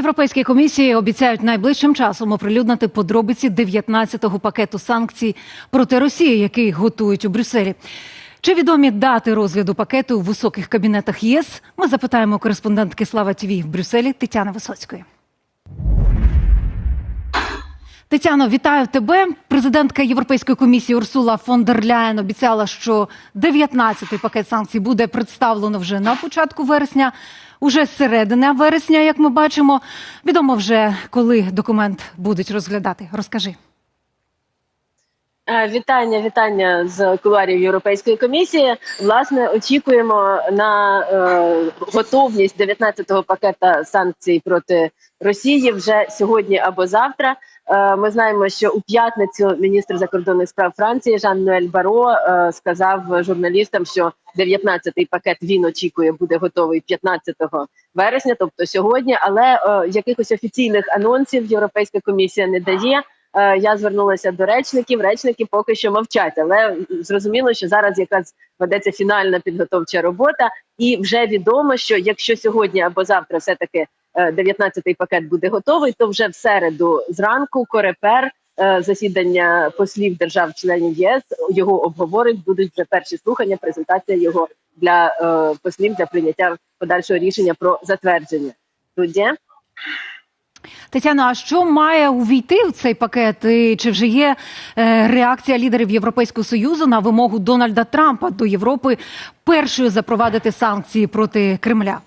Європейській комісії обіцяють найближчим часом оприлюднити подробиці 19-го пакету санкцій проти Росії, який готують у Брюсселі. Чи відомі дати розгляду пакету у високих кабінетах ЄС? Ми запитаємо кореспондентки Слава ТВ в Брюсселі Тетяни Висоцької. Тетяно, вітаю тебе. Президентка Європейської комісії Урсула фон дер Ляєн обіцяла, що 19-й пакет санкцій буде представлено вже на початку вересня. Уже з середини вересня, як ми бачимо, відомо вже коли документ будуть розглядати. Розкажи. Е, Вітання, вітання з кулуарів Європейської комісії. Власне, очікуємо на е, готовність 19-го пакета санкцій проти Росії вже сьогодні або завтра. Е, ми знаємо, що у п'ятницю міністр закордонних справ Франції Жан Нуель Баро е, сказав журналістам, що 19-й пакет він очікує буде готовий 15 вересня, тобто сьогодні. Але е, якихось офіційних анонсів Європейська комісія не дає. Е, Я звернулася до речників. Речники поки що мовчать, але зрозуміло, що зараз якраз ведеться фінальна підготовча робота, і вже відомо, що якщо сьогодні або завтра все таки 19-й пакет буде готовий, то вже в середу зранку Корепер е, засідання послів держав-членів ЄС його обговорить. Будуть вже перші слухання, презентація його для е, послів для прийняття подальшого рішення про затвердження. Тоді Тетяно, а що має увійти в цей пакет? І чи вже є е, реакція лідерів Європейського союзу на вимогу Дональда Трампа до Європи першою запровадити санкції проти Кремля?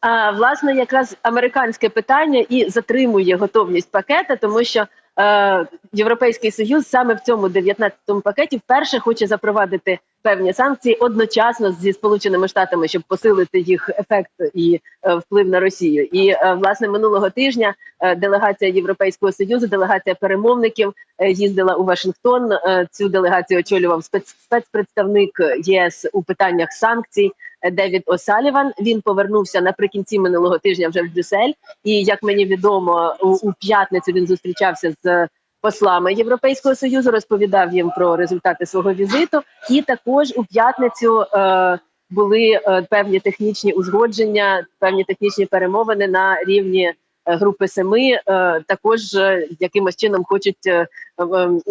А, власне, якраз американське питання і затримує готовність пакета, тому що е, Європейський Союз саме в цьому 19-му пакеті вперше хоче запровадити певні санкції одночасно зі Сполученими Штатами, щоб посилити їх ефект і е, вплив на Росію. І е, власне минулого тижня е, делегація Європейського союзу, делегація перемовників їздила у Вашингтон. Цю делегацію очолював спец, спецпредставник ЄС у питаннях санкцій. Девід Осаліван. Він повернувся наприкінці минулого тижня вже в Брюссель. І як мені відомо, у, у п'ятницю він зустрічався з послами Європейського союзу, розповідав їм про результати свого візиту. І також у п'ятницю е, були е, певні технічні узгодження, певні технічні перемовини на рівні. е, Групи семи е, також якимось чином хочуть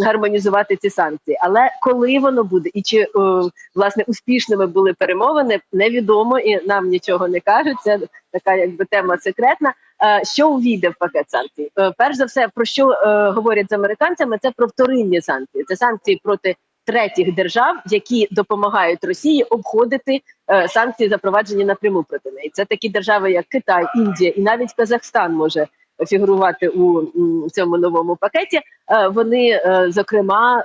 гармонізувати ці санкції. Але коли воно буде, і чи власне успішними були перемовини, невідомо і нам нічого не кажуть. Це така якби тема секретна. Е, Що увійде в пакет санкцій? Е, Перш за все, про що е, говорять з американцями, це про вторинні санкції. Це санкції проти третіх держав, які допомагають Росії обходити санкції, запроваджені напряму проти неї. Це такі держави, як Китай, Індія і навіть Казахстан може фігурувати у цьому новому пакеті. Вони зокрема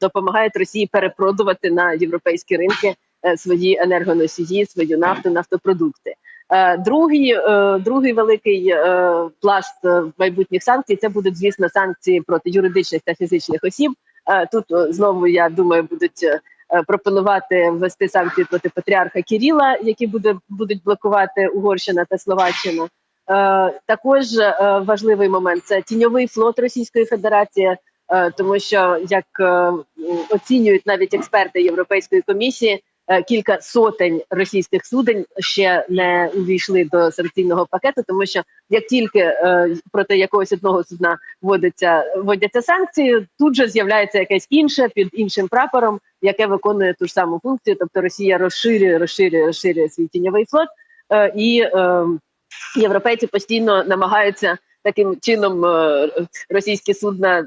допомагають Росії перепродувати на європейські ринки свої енергоносії, свою нафту, нафтопродукти. Е, Другий, е, другий великий е, пласт е, майбутніх санкцій це будуть, звісно, санкції проти юридичних та фізичних осіб. Е, Тут е, знову я думаю, будуть е, пропонувати ввести санкції проти патріарха Кіріла, які буде будуть блокувати Угорщина та Словаччина. Е, Також е, важливий момент це тіньовий флот Російської Федерації, е, тому що як е, оцінюють навіть експерти Європейської комісії, е, кілька сотень російських суден ще не увійшли до санкційного пакету, тому що як тільки е, проти якогось одного судна вводиться вводяться санкції, тут же з'являється якесь інше під іншим прапором, яке виконує ту ж саму функцію. Тобто Росія розширює, розширює, розширює свій тіньовий флот, е, і е, європейці постійно намагаються. Таким чином е, російські судна е,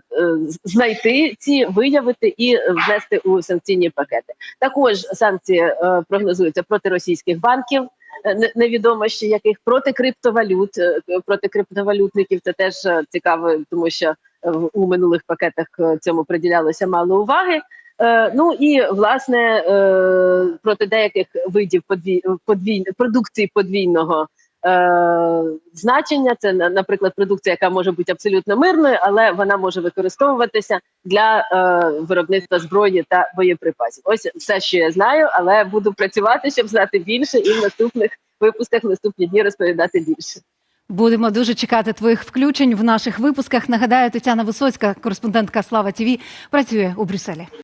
знайти ці, виявити і внести у санкційні пакети. Також санкції е, прогнозуються проти російських банків. Невідомо ще яких проти криптовалют, проти криптовалютників. Це теж цікаво, тому що у минулих пакетах цьому приділялося мало уваги. Ну і власне проти деяких видів подвій, подвій, продукції подвійного значення. Це на- наприклад, продукція, яка може бути абсолютно мирною, але вона може використовуватися для е, виробництва зброї та боєприпасів. Ось все, що я знаю, але буду працювати, щоб знати більше, і в наступних випусках в наступні дні розповідати більше. Будемо дуже чекати твоїх включень в наших випусках. Нагадаю, Тетяна Висоцька, кореспондентка Слава ТВ, працює у Брюсселі.